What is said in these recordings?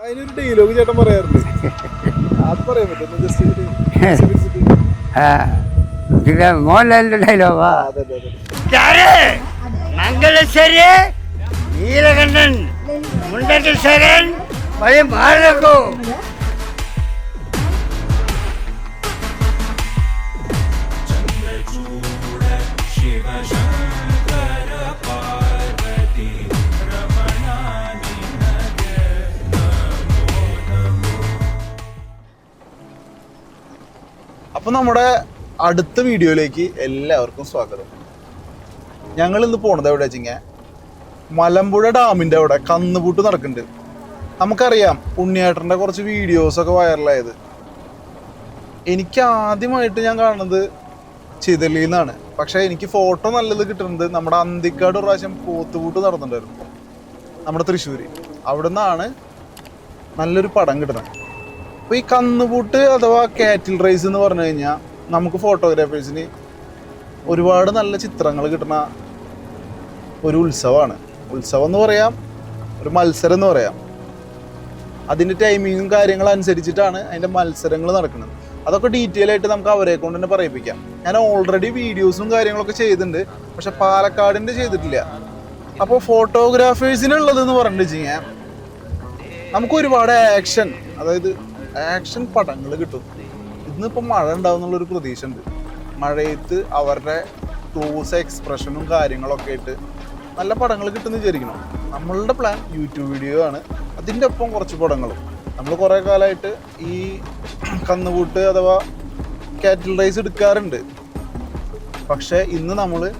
അതിനൊരു ഡയലോഗ് ചേട്ടൻ പറയാറുണ്ട്. അത് പറയാൻ പറ്റും. ജസ്റ്റ് ആ, ഇത് മോഹൻലാലിന്റെ ഡയലോഗാ അതെ അതെ അതെ. മംഗലശ്ശേരി നീലകണ്ഠൻ മുണ്ടത്തിൽ ശരൺ വഴി മാറിക്കോ അപ്പൊ നമ്മുടെ അടുത്ത വീഡിയോയിലേക്ക് എല്ലാവർക്കും സ്വാഗതം. ഞങ്ങൾ ഇന്ന് പോണത് എവിടെ വെച്ചിങ്ങ മലമ്പുഴ ഡാമിന്റെ അവിടെ കന്നുപൂട്ട് നടക്കുന്നുണ്ട്. നമുക്കറിയാം ഉണ്ണിയേട്ടന്റെ കുറച്ച് വീഡിയോസ് ഒക്കെ വൈറലായത് എനിക്ക് ആദ്യമായിട്ട് ഞാൻ കാണുന്നത് ചിതലിൽ നിന്നാണ് പക്ഷെ എനിക്ക് ഫോട്ടോ നല്ലത് കിട്ടുന്നത് നമ്മുടെ അന്തിക്കാട് പ്രാവശ്യം പോത്തുപൂട്ട് നടന്നിട്ടുണ്ടായിരുന്നു. നമ്മുടെ തൃശ്ശൂര്. അവിടെ നിന്നാണ് നല്ലൊരു പടം കിട്ടുന്നത്. അപ്പൊ ഈ കന്നുപൂട്ട് അഥവാ കാറ്റിൽ റൈസ് എന്ന് പറഞ്ഞു കഴിഞ്ഞാൽ നമുക്ക് ഫോട്ടോഗ്രാഫേഴ്സിന് ഒരുപാട് നല്ല ചിത്രങ്ങൾ കിട്ടുന്ന ഒരു ഉത്സവമാണ് ഉത്സവം എന്ന് പറയാം ഒരു മത്സരം എന്ന് പറയാം. അതിന്റെ ടൈമിങ്ങും കാര്യങ്ങളും അനുസരിച്ചിട്ടാണ് അതിന്റെ മത്സരങ്ങൾ നടക്കുന്നത്. അതൊക്കെ ഡീറ്റെയിൽ ആയിട്ട് നമുക്ക് അവരെ കൊണ്ട് തന്നെ പറയിപ്പിക്കാം. ഞാൻ ഓൾറെഡി വീഡിയോസും കാര്യങ്ങളൊക്കെ ചെയ്തിട്ടുണ്ട് പക്ഷെ പാലക്കാടിന്റെ ചെയ്തിട്ടില്ല. അപ്പോൾ ഫോട്ടോഗ്രാഫേഴ്സിനുള്ളതെന്ന് പറഞ്ഞിട്ട് പറഞ്ഞു വെച്ച് കഴിഞ്ഞാൽ നമുക്ക് ഒരുപാട് ആക്ഷൻ അതായത് ആക്ഷൻ പടങ്ങൾ കിട്ടും. ഇന്നിപ്പോൾ മഴ ഉണ്ടാവും എന്നുള്ളൊരു പ്രതീക്ഷ ഉണ്ട് മഴയത്ത് അവരുടെ ക്ലോസ് എക്സ്പ്രഷനും കാര്യങ്ങളൊക്കെ ആയിട്ട് നല്ല പടങ്ങൾ കിട്ടുമെന്ന് വിചാരിക്കണം. നമ്മളുടെ പ്ലാൻ യൂട്യൂബ് വീഡിയോ ആണ്. അതിന്റെ ഒപ്പം കുറച്ച് പടങ്ങളും. നമ്മൾ കുറേ കാലമായിട്ട് ഈ കന്നുകൂട്ട് അഥവാ കാറ്റിൽ റൈസ് എടുക്കാറുണ്ട്. പക്ഷേ ഇന്ന് നമ്മൾ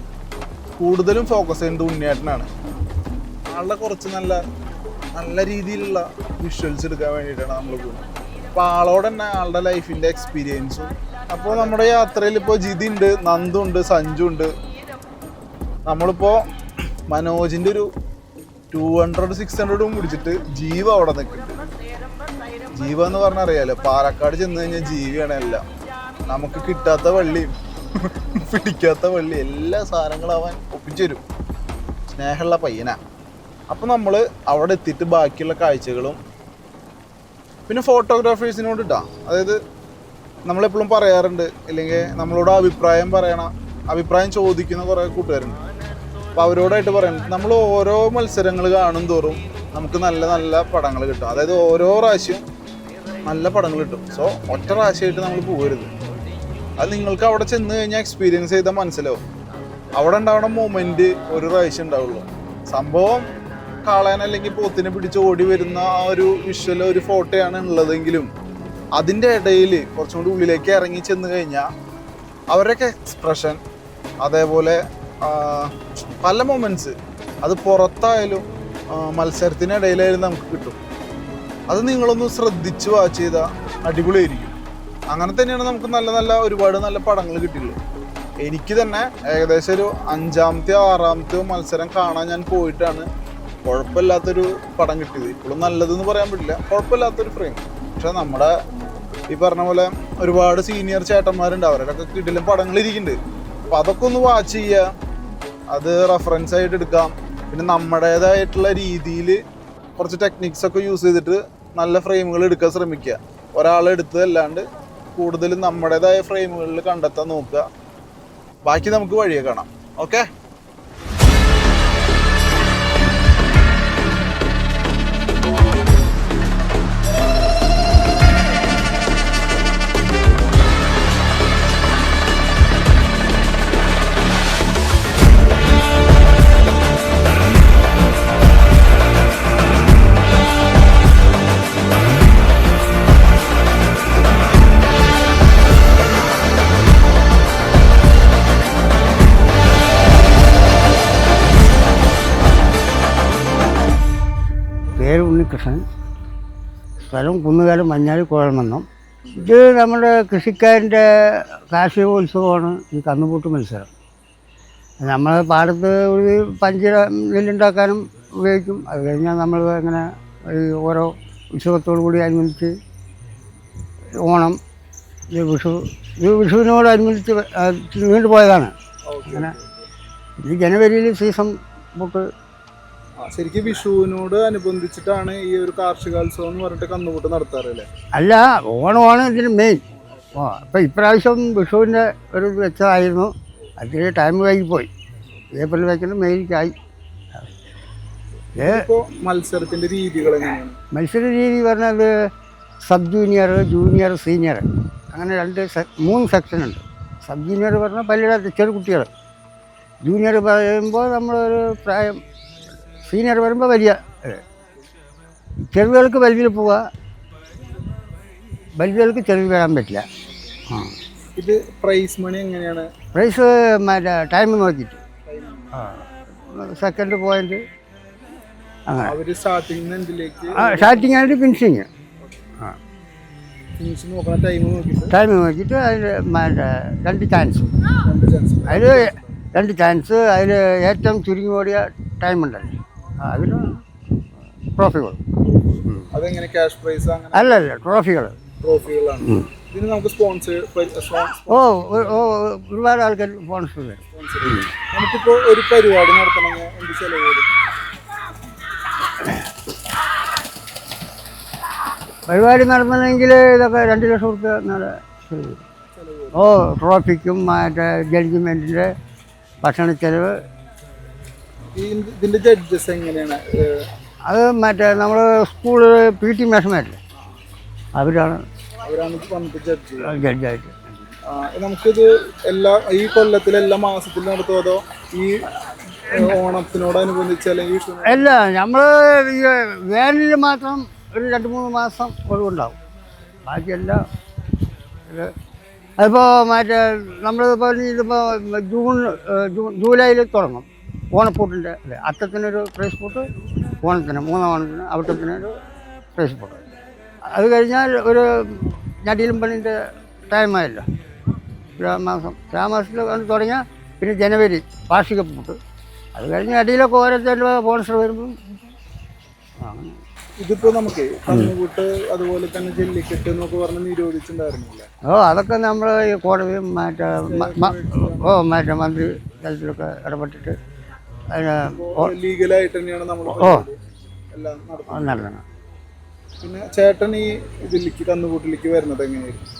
കൂടുതലും ഫോക്കസ് ചെയ്യുന്നത് ഉണ്ണിയേട്ടനാണ്. ആളുടെ കുറച്ച് നല്ല നല്ല രീതിയിലുള്ള വിഷ്വൽസ് എടുക്കാൻ വേണ്ടിയിട്ടാണ് നമ്മൾ പോകുന്നത്. അപ്പോൾ ആളോട് തന്നെ ആളുടെ ലൈഫിന്റെ എക്സ്പീരിയൻസും അപ്പോൾ നമ്മുടെ യാത്രയിൽ ഇപ്പോൾ ജിതി ഉണ്ട് നന്ദു ഉണ്ട് സഞ്ജു ഉണ്ട്. നമ്മളിപ്പോൾ മനോജിന്റെ ഒരു ടു ഹൺഡ്രഡ് സിക്സ് ഹൺഡ്രഡും പിടിച്ചിട്ട് ജീവ അവിടെ നിൽക്കുന്നുണ്ട്. ജീവ എന്ന് പറഞ്ഞാൽ അറിയാലോ പാലക്കാട് ചെന്ന് കഴിഞ്ഞാൽ ജീവിയാണ് എല്ലാം. നമുക്ക് കിട്ടാത്ത വള്ളിയും പിടിക്കാത്ത വള്ളി എല്ലാ സാധനങ്ങളും അവൻ ഒപ്പിച്ചു സ്നേഹമുള്ള പയ്യനാ. അപ്പം നമ്മൾ അവിടെ എത്തിയിട്ട് ബാക്കിയുള്ള കാഴ്ചകളും പിന്നെ ഫോട്ടോഗ്രാഫേഴ്സിനോട് ഇട്ടാ അതായത് നമ്മളെപ്പോഴും പറയാറുണ്ട് ഇല്ലെങ്കിൽ നമ്മളോട് അഭിപ്രായം പറയണ അഭിപ്രായം ചോദിക്കുന്ന കുറേ കൂട്ടുകാരുണ്ട്. അപ്പോൾ അവരോടായിട്ട് പറയുന്നത് നമ്മൾ ഓരോ മത്സരങ്ങൾ കാണും തോറും നമുക്ക് നല്ല നല്ല പടങ്ങൾ കിട്ടും. അതായത് ഓരോ പ്രാവശ്യം നല്ല പടങ്ങൾ കിട്ടും. സോ ഒറ്റ പ്രാവശ്യമായിട്ട് നമ്മൾ പോകരുത്. അത് നിങ്ങൾക്ക് അവിടെ ചെന്ന് കഴിഞ്ഞാൽ എക്സ്പീരിയൻസ് ചെയ്താൽ മനസ്സിലാവും. അവിടെ ഉണ്ടാവുന്ന മൊമെന്റ് ഒരു പ്രാവശ്യം ഉണ്ടാവുള്ളൂ. സംഭവം കാളാൻ അല്ലെങ്കിൽ പോത്തിനെ പിടിച്ച് ഓടി വരുന്ന ആ ഒരു വിഷ്വൽ ഒരു ഫോട്ടോയാണ് ഉള്ളതെങ്കിലും അതിന്റെ ഇടയിൽ കുറച്ചും കൂടി ഉള്ളിലേക്ക് ഇറങ്ങി ചെന്ന് കഴിഞ്ഞാൽ അവരൊക്കെ എക്സ്പ്രഷൻ അതേപോലെ പല മൊമെന്റ്സ് അത് പുറത്തായാലും മത്സരത്തിനിടയിലായാലും നമുക്ക് കിട്ടും. അത് നിങ്ങളൊന്ന് ശ്രദ്ധിച്ച് വാച്ച് ചെയ്താൽ അടിപൊളിയായിരിക്കും. അങ്ങനെ തന്നെയാണ് നമുക്ക് നല്ല നല്ല ഒരുപാട് നല്ല പടങ്ങൾ കിട്ടിയുള്ളത് എനിക്ക് തന്നെ ഏകദേശം ഒരു അഞ്ചാമത്തെയോ ആറാമത്തെയോ മത്സരം കാണാൻ ഞാൻ പോയിട്ടാണ് കുഴപ്പമില്ലാത്തൊരു പടം കിട്ടിയത്. ഇപ്പോഴും നല്ലതെന്ന് പറയാൻ പറ്റില്ല. കുഴപ്പമില്ലാത്തൊരു ഫ്രെയിം പക്ഷെ നമ്മുടെ ഈ പറഞ്ഞ പോലെ ഒരുപാട് സീനിയർ ചേട്ടന്മാരുണ്ട്. അവരുടെയൊക്കെ കിടിലും പടങ്ങൾ ഇരിക്കുന്നുണ്ട്. അപ്പം അതൊക്കെ ഒന്ന് വാച്ച് ചെയ്യുക. അത് റെഫറൻസ് ആയിട്ട് എടുക്കാം. പിന്നെ നമ്മുടേതായിട്ടുള്ള രീതിയിൽ കുറച്ച് ടെക്നിക്സ് ഒക്കെ യൂസ് ചെയ്തിട്ട് നല്ല ഫ്രെയിമുകൾ എടുക്കാൻ ശ്രമിക്കുക. ഒരാളെടുത്തതല്ലാണ്ട് കൂടുതലും നമ്മുടേതായ ഫ്രെയിമുകളിൽ കണ്ടെത്താൻ നോക്കുക. ബാക്കി നമുക്ക് വഴിയെ കാണാം. ഓക്കെ ഉണ്ണികൃഷ്ണൻ സ്ഥലം കുന്നുകാലം മഞ്ഞാലി കോഴമെന്നും. ഇത് നമ്മുടെ കൃഷിക്കാരന്റെ കാർഷികോത്സവമാണ് ഈ കന്നുപൂട്ട് മത്സരം. നമ്മൾ പാടത്ത് ഒരു പഞ്ചിര നെല്ലുണ്ടാക്കാനും ഉപയോഗിക്കും. അത് കഴിഞ്ഞാൽ നമ്മൾ അങ്ങനെ ഈ ഓരോ ഉത്സവത്തോടു കൂടി അനുബന്ധിച്ച് ഓണം ഈ വിഷു ഇത് വിഷുവിനോടനുബന്ധിച്ച് അനുബന്ധിച്ച് നീണ്ടു പോയതാണ് അങ്ങനെ ഈ ജനുവരിയിൽ സീസൺ പൂട്ട് ശരിക്കും വിഷുവിനോട് അനുബന്ധിച്ചിട്ടാണ് ഈ ഒരു കാർഷികോത്സവം എന്ന് പറഞ്ഞിട്ട് കന്നുകൂട്ട് നടത്താറല്ലേ? അല്ല ഓണമാണ് ഇതിന് മെയിൻ ഓ അപ്പോൾ ഇപ്രാവശ്യം വിഷുവിന്റെ ഒരു വെച്ചതായിരുന്നു. അതിൽ ടൈം വൈകിപ്പോയി ഏപ്രിൽ വെക്കുന്നത് മെയിലേക്കായി. മത്സരത്തിന്റെ രീതികൾ മത്സര രീതി പറഞ്ഞത് സബ് ജൂനിയർ ജൂനിയർ സീനിയർ അങ്ങനെ രണ്ട് മൂന്ന് സെക്ഷൻ ഉണ്ട്. സബ് ജൂനിയർ പറഞ്ഞാൽ പല്ലിടാത്ത ചെറു കുട്ടികൾ ജൂനിയർ പറയുമ്പോൾ നമ്മളൊരു പ്രായം സീനിയർ വരുമ്പോൾ വലിയ ചെറുകൾക്ക് വലുതിൽ പോവുക വലുതുകൾക്ക് ചെറുത് വരാൻ പറ്റില്ല. ആ. ഇത് പ്രൈസ് മണി എങ്ങനെയാണ്? പ്രൈസ് മറ്റേ ടൈം നോക്കിയിട്ട്. സെക്കൻഡ് പോയിന്റ് അങ്ങനെ. സ്റ്റാർട്ടിങ് ആയിട്ട് ഫിനിഷിങ് ടൈം നോക്കിയിട്ട്? അതിൽ മറ്റേ രണ്ട് ചാൻസ് രണ്ട് ചാൻസ് അതിൽ രണ്ട് ചാൻസ് അതിൽ ഏറ്റവും ചുരുങ്ങി ഓടിയ ടൈം ഉണ്ടല്ലോ. അതിൽ ട്രോഫികൾ. അതെങ്ങനെ ക്യാഷ് പ്രൈസ് അല്ല അല്ല ട്രോഫികൾ. ട്രോഫികളാണ്. ഇതിന് നമുക്ക് സ്പോൺസർ ഓ ഒരുപാട് ആൾക്കാർ സ്പോൺസർ തരും ഒരു പരിപാടി നടത്തണമെങ്കിൽ എന്ത് ചെലവ് വരും? പരിപാടി നടത്തണമെങ്കിൽ ഇതൊക്കെ രണ്ട് ലക്ഷം റുപ്യ നല്ല ഓ ട്രോഫിക്കും മറ്റേ ജഡ്ജ്മെന്റിന്റെ ഭക്ഷണ ചെലവ് ഇതിന്റെ ജഡ്ജസ് എങ്ങനെയാണ്? അത് മറ്റേ നമ്മൾ സ്കൂൾ പി ടി മേഷന്മാരില്ലേ അവരാണ് അവരാണ് ഇത് വന്നിട്ട് ജഡ്ജ് ജഡ്ജായിട്ട് നമുക്കിത് എല്ലാ ഈ കൊല്ലത്തിൽ എല്ലാ മാസത്തിൽ നടത്തുമോ അതോ ഈ ഓണത്തിനോടനുബന്ധിച്ച് അല്ലെങ്കിൽ അല്ല നമ്മൾ ഈ വേനലിൽ മാത്രം ഒരു രണ്ട് മൂന്ന് മാസം ഒഴിവുണ്ടാവും. ബാക്കിയെല്ലാം അതിപ്പോ അതിപ്പോൾ മറ്റേ നമ്മളിപ്പോൾ ഇതിപ്പോൾ ജൂൺ ജൂൺ ജൂലൈയിൽ തുടങ്ങും. ഓണപ്പൂട്ടിന്റെ അല്ലേ? അത്തത്തിനൊരു പ്രൈസ് പൂട്ട് ഓണത്തിന് മൂന്നാം ഓണത്തിന് അവിട്ടത്തിനൊരു പ്രൈസ് പൂട്ട്. അത് കഴിഞ്ഞാൽ ഒരു ഞടിയിലും പണിന്റെ ടൈമായല്ലോ തുലാമാസം തുലാമാസത്തിൽ വന്ന് തുടങ്ങിയാൽ പിന്നെ ജനുവരി വാർഷിക പൂട്ട്. അത് കഴിഞ്ഞ് അടിയിലൊക്കെ ഓരോരുത്തരുടെ സ്പോൺസർ വരുമ്പം അങ്ങനെ ഇതിപ്പോ നമുക്ക് കന്നുകൂട്ട് അതുപോലെ തന്നെ ജെല്ലിക്കെട്ട് എന്നൊക്കെ പറഞ്ഞ് നിരോധിച്ചിട്ടുണ്ടായിരുന്നില്ല? ഓ അതൊക്കെ നമ്മൾ ഈ കോടതിയും മറ്റേ ഓ മറ്റേ മന്ത്രി തലത്തിലൊക്കെ ഇടപെട്ടിട്ട് ലീഗലായിട്ട് തന്നെയാണ് നമ്മൾ ഓ. എല്ലാം നടത്തുന്നത്. നടത്തണം പിന്നെ ചേട്ടൻ ഈ ഇതിലേക്ക് കന്നുകൂട്ടിലേക്ക് വരുന്നത് എങ്ങനെയായിരുന്നു?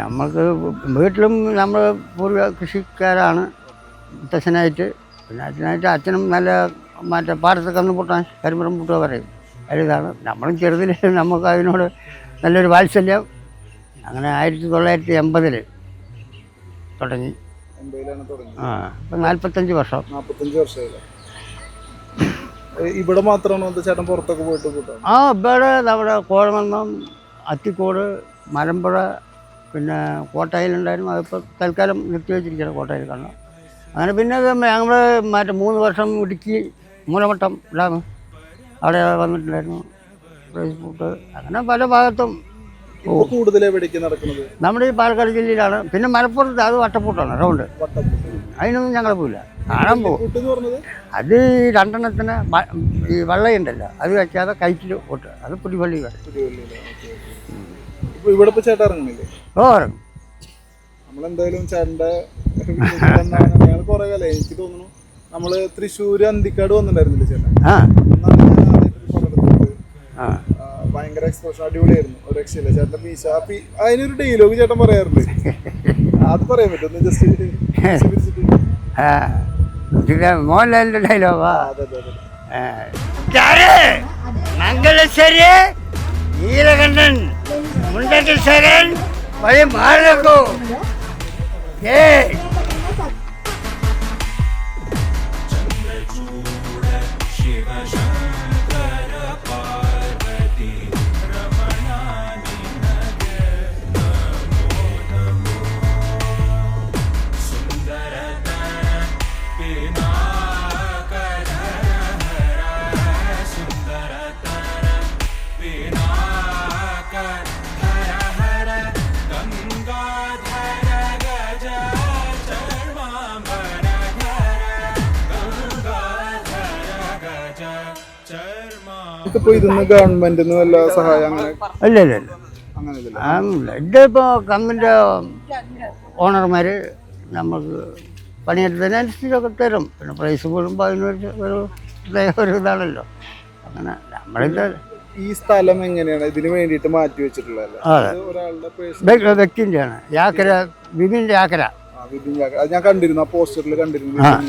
നമ്മൾക്ക് വീട്ടിലും നമ്മൾ പൂർവ കൃഷിക്കാരാണ്. മുത്തച്ഛനായിട്ട് പിന്നെ അച്ഛനായിട്ട് അച്ഛനും നല്ല മറ്റേ പാടത്ത് കന്ന് പൂട്ടാൻ കരിമ്പറം പൂട്ടുക പറയും. അതിതാണ് നമ്മളും ചെറുതിൽ നമുക്ക് അതിനോട് നല്ലൊരു വാത്സല്യം. അങ്ങനെ ആയിരത്തി തൊള്ളായിരത്തി എൺപതിൽ തുടങ്ങി. ആ ഇപ്പം നാൽപ്പത്തഞ്ച് വർഷം. നാപ്പത്തഞ്ച് വർഷമായില്ല? ഇവിടെ മാത്രമാണോ ചേട്ടൻ പുറത്തൊക്കെ പോയിട്ട് ആ ഇവിടെ നമ്മുടെ കോഴമന്നം അത്തിക്കോട് മലമ്പുഴ പിന്നെ കോട്ടയിലുണ്ടായിരുന്നു. അതിപ്പോൾ തൽക്കാലം നിർത്തിവെച്ചിരിക്കുകയാണ് കോട്ടയിൽ കാണാം അങ്ങനെ പിന്നെ ഞങ്ങൾ മറ്റേ മൂന്ന് വർഷം ഇടുക്കി മൂലവട്ടം ഡാം അവിടെ വന്നിട്ടുണ്ടായിരുന്നു. ഫേസ്ബുക്ക് അങ്ങനെ പല ഭാഗത്തും ഇപ്പൊ കൂടുതൽ എവിടേക്ക് നടക്കുന്നത്? നമ്മുടെ ഈ പാലക്കാട് ജില്ലയിലാണ്. പിന്നെ മലപ്പുറത്ത് അത് വട്ടപ്പൂട്ടാണ് റൗണ്ട് അതിനൊന്നും ഞങ്ങൾ പോയില്ല കാണാൻ പോകും അത് ഈ രണ്ടെണ്ണത്തിന് ഈ വെള്ളയുണ്ടല്ലോ. അത് വെക്കാതെ കയറ്റിൽ പൊട്ട് അത് പുലിപ്പള്ളി ഇവിടെ ചേട്ടൻ ഇറങ്ങുന്നില്ലേ? ഓ ഇറങ്ങും. നമ്മളെന്തായാലും ഞങ്ങൾ കുറെ കാലം എനിക്ക് തോന്നുന്നു നമ്മൾ തൃശ്ശൂര് അന്തിക്കാട് വന്നിട്ടുണ്ടായിരുന്നില്ലേ ചേട്ടാ ആ. ഭയങ്കര എക്സ്പ്രഷൻ അടിപൊളിയായിരുന്നു ഒരു രക്ഷയില്ല. ചേട്ടൻ മീശ. ആ പി- അതിനൊരു ഡയലോഗ് ചേട്ടൻ പറയാറുണ്ട് അത് പറയാൻ പറ്റും ജസ്റ്റ് ആ ഇതിലെ മോഹൻലാലിന്റെ ഡയലോഗാ മംഗലശ്ശേരി നീലകണ്ഠൻ ഏ ഇതിപ്പോ ഇതിന്ന് വല്ല സഹായം കമ്മിന്റെ ഓണർമാർ നമുക്ക് പണിയെടുത്തതിനനുസരിച്ചൊക്കെ തരും. പിന്നെ പ്രൈസ് കൂടുമ്പോൾ അതിനൊരു ഒരു ഒരു ഇതാണല്ലോ. അങ്ങനെ നമ്മളിത് ഈ സ്ഥലം എങ്ങനെയാണ്? ഇതിന് വേണ്ടിയിട്ട് മാറ്റി വെച്ചിട്ടുള്ളത് വ്യക്തിന്റെയാണ്. യാക്കര വിപിന്റെ യാക്കര. വിപിൻ യാക്കര അത് ഞാൻ കണ്ടിരുന്നു ആ പോസ്റ്ററിൽ കണ്ടിരുന്നു വിപിൻ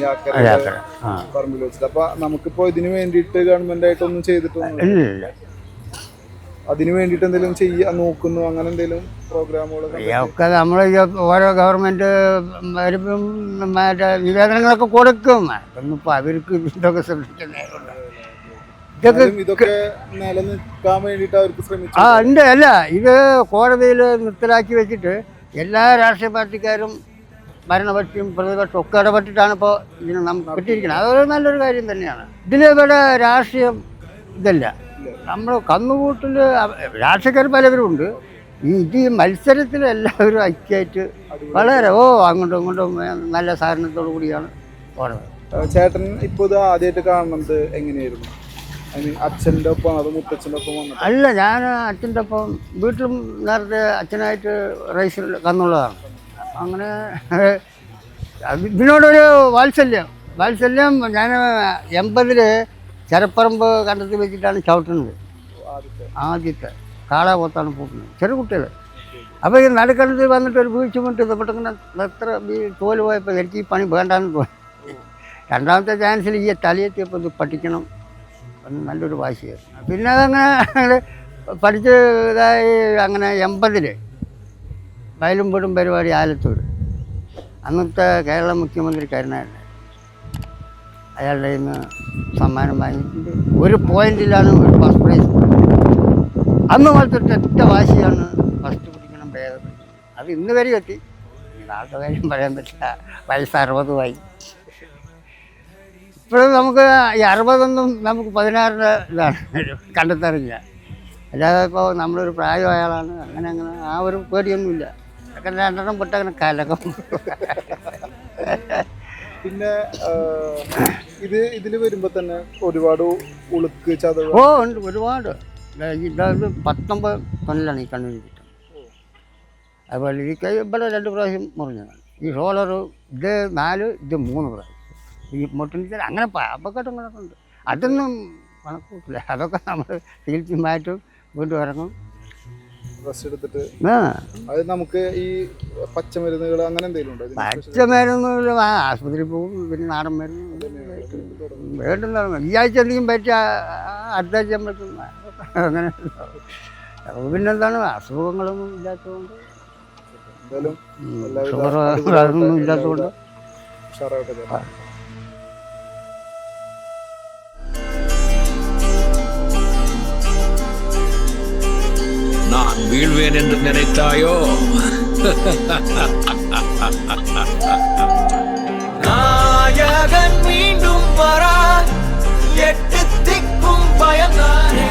പറമ്പിൽ വെച്ചിട്ട്. അപ്പൊ നമുക്കിപ്പോ ഇതിനു വേണ്ടിയിട്ട് ഗവൺമെന്റ് ആയിട്ടൊന്നും ചെയ്തിട്ടൊന്നും അതിനു വേണ്ടിട്ട് വേണ്ടിയിട്ട് എന്തെങ്കിലും ചെയ്യാൻ നോക്കുന്നു അങ്ങനെ എന്തെങ്കിലും പ്രോഗ്രാമുകളൊക്കെ ഒക്കെ നമ്മൾ ഓരോ ഗവൺമെന്റ് വരുമ്പം മറ്റേ നിവേദനങ്ങളൊക്കെ കൊടുക്കും. അവർക്ക് ഇതൊക്കെ? ഇതൊക്കെ നിലനിൽക്കാൻ വേണ്ടിയിട്ട് അവർക്ക് ശ്രമിച്ചു. ആ ഉണ്ട്. അല്ല ഇത് കോടതിയിൽ നിർത്തലാക്കി വെച്ചിട്ട് എല്ലാ രാഷ്ട്രീയ പാർട്ടിക്കാരും ഭരണപക്ഷവും പ്രതിപക്ഷവും ഒക്കെ ഇടപെട്ടിട്ടാണ് ഇപ്പോൾ ഇതിന് നമുക്ക് കിട്ടിയിരിക്കുന്നത്. അതൊരു നല്ലൊരു കാര്യം തന്നെയാണ്. ഇതിൽ ഇവിടെ രാഷ്ട്രീയം ഇതല്ല. നമ്മൾ കന്നുകൂട്ടിൽ രാഷ്ട്രീയക്കാർ പലവരും ഉണ്ട് ഈ ഇത് ഈ മത്സരത്തിൽ എല്ലാവരും ഐക്യമായിട്ട് വളരെ ഓ അങ്ങോട്ടും ഇങ്ങോട്ടും നല്ല സഹകരണത്തോടു കൂടിയാണ് പോണത്. ചേട്ടൻ ഇപ്പോൾ ഇത് ആദ്യമായിട്ട് കാണുന്നത് എങ്ങനെയായിരുന്നു? അച്ഛന്റെ ഒപ്പം അത് മുത്തച്ഛന്റെ ഒപ്പം അല്ല ഞാൻ അച്ഛന്റെ ഒപ്പം വീട്ടിലും നേരത്തെ അച്ഛനായിട്ട് റൈസിൽ കന്നുള്ളതാണ്. അങ്ങനെ ഇതിനോടൊരു വാത്സല്യം. വാത്സല്യം ഞാൻ എൺപതിൽ ചെറുപ്പറമ്പ് കണ്ടത്തിൽ വെച്ചിട്ടാണ് ചവിട്ടുന്നത്. ആദ്യത്തെ കാള പോത്താണ് പൂട്ടുന്നത് ചെറു കുട്ടികൾ അപ്പോൾ ഈ നടുക്കണ്ടത്തിൽ വന്നിട്ട് ഒരു വീഴ്ച മുട്ട് പെട്ടെന്ന് എത്ര തോൽ പോയപ്പോൾ എനിക്ക് ഈ പണി വേണ്ടാന്ന് തോന്നി. രണ്ടാമത്തെ ചാൻസിൽ ഈ തലയെത്തിയപ്പോൾ ഇത് പഠിക്കണം. നല്ലൊരു വാശിയായിരുന്നു. പിന്നെ അതങ്ങനെ പഠിച്ച് ഇതായി അങ്ങനെ എൺപതിൽ വയലും വീടും പരിപാടി ആലത്തൂർ. അന്നത്തെ കേരള മുഖ്യമന്ത്രി കരുണാകരൻ. അയാളുടെ നിന്ന് സമ്മാനം വാങ്ങിയിട്ടുണ്ട്. ഒരു പോയിന്റിലാണ് ഒരു ഫസ്റ്റ് പ്രൈസ് അന്ന് മാത്രത്തെ ഒറ്റ വാശിയാണ് ഫസ്റ്റ് പിടിക്കണം ഭേദം. അത് ഇന്ന് വരെ എത്തി. നാളത്തെ കാര്യം പറയാൻ പറ്റില്ല. വയസ്സ് അറുപതുമായി. ഇപ്പോഴും നമുക്ക് ഈ അറുപതൊന്നും നമുക്ക് പതിനാറിന്റെ ഇതാണ്. കണ്ടെത്താറില്ല. അല്ലാതെ ഇപ്പോൾ നമ്മളൊരു പ്രായമായ ആളാണ്. അങ്ങനെ അങ്ങനെ ആ ഒരു പേടിയൊന്നുമില്ല. ഒക്കെ രണ്ടെണ്ണം കലകം പിന്നെ ഇത് ഇതിൽ വരുമ്പോ തന്നെ ഒരുപാട് ഉളുക്ക് ചതവ്. ഓ ഉണ്ട് ഒരുപാട്. ഇതായത് പത്തൊമ്പത് കൊല്ലാണ് ഈ കണ്ണൂർ കിട്ടും അതുപോലെ ഈ കൈ ഇവിടെ രണ്ട് പ്രാവശ്യം മുറിഞ്ഞതാണ്. ഈ റോളർ ഇത് നാല് ഇത് മൂന്ന് പ്രാവശ്യം. ഈ മുട്ടിന് അങ്ങനെ അപകടങ്ങളൊക്കെ ഉണ്ട് അതൊന്നും കണക്കൂട്ടില്ല അതൊക്കെ നമ്മൾ ചികിത്സ മാറ്റും വീണ്ടും ഇറങ്ങും. റെസ്റ്റ് എടുത്തിട്ട് ആ. അത് നമുക്ക് ഈ പച്ചമരുന്നുകൾ അങ്ങനെ എന്തെങ്കിലും ഉണ്ടോ? ഇതിന് പച്ചമരുന്ന് പോകും പിന്നെ നാടൻ മരുന്ന് വേണ്ടുന്ന ഈ ആഴ്ച എന്തെങ്കിലും പറ്റിയ അടുത്ത ആഴ്ച പറ്റും അങ്ങനെ അപ്പോൾ പിന്നെന്താണ് അസുഖങ്ങളൊന്നും ഇല്ലാത്തതുകൊണ്ട്. എന്തായാലും ഉം, എല്ലാവിധ ഷുഗർ അതൊന്നും ഇല്ലാത്തതുകൊണ്ട്. ഉഷാറായിട്ട്. நான் வீழ்வேன் என்று நினைத்தாயோ? நாயகன் மீண்டும் வரா எட்டு திக்கும் பயந்தானே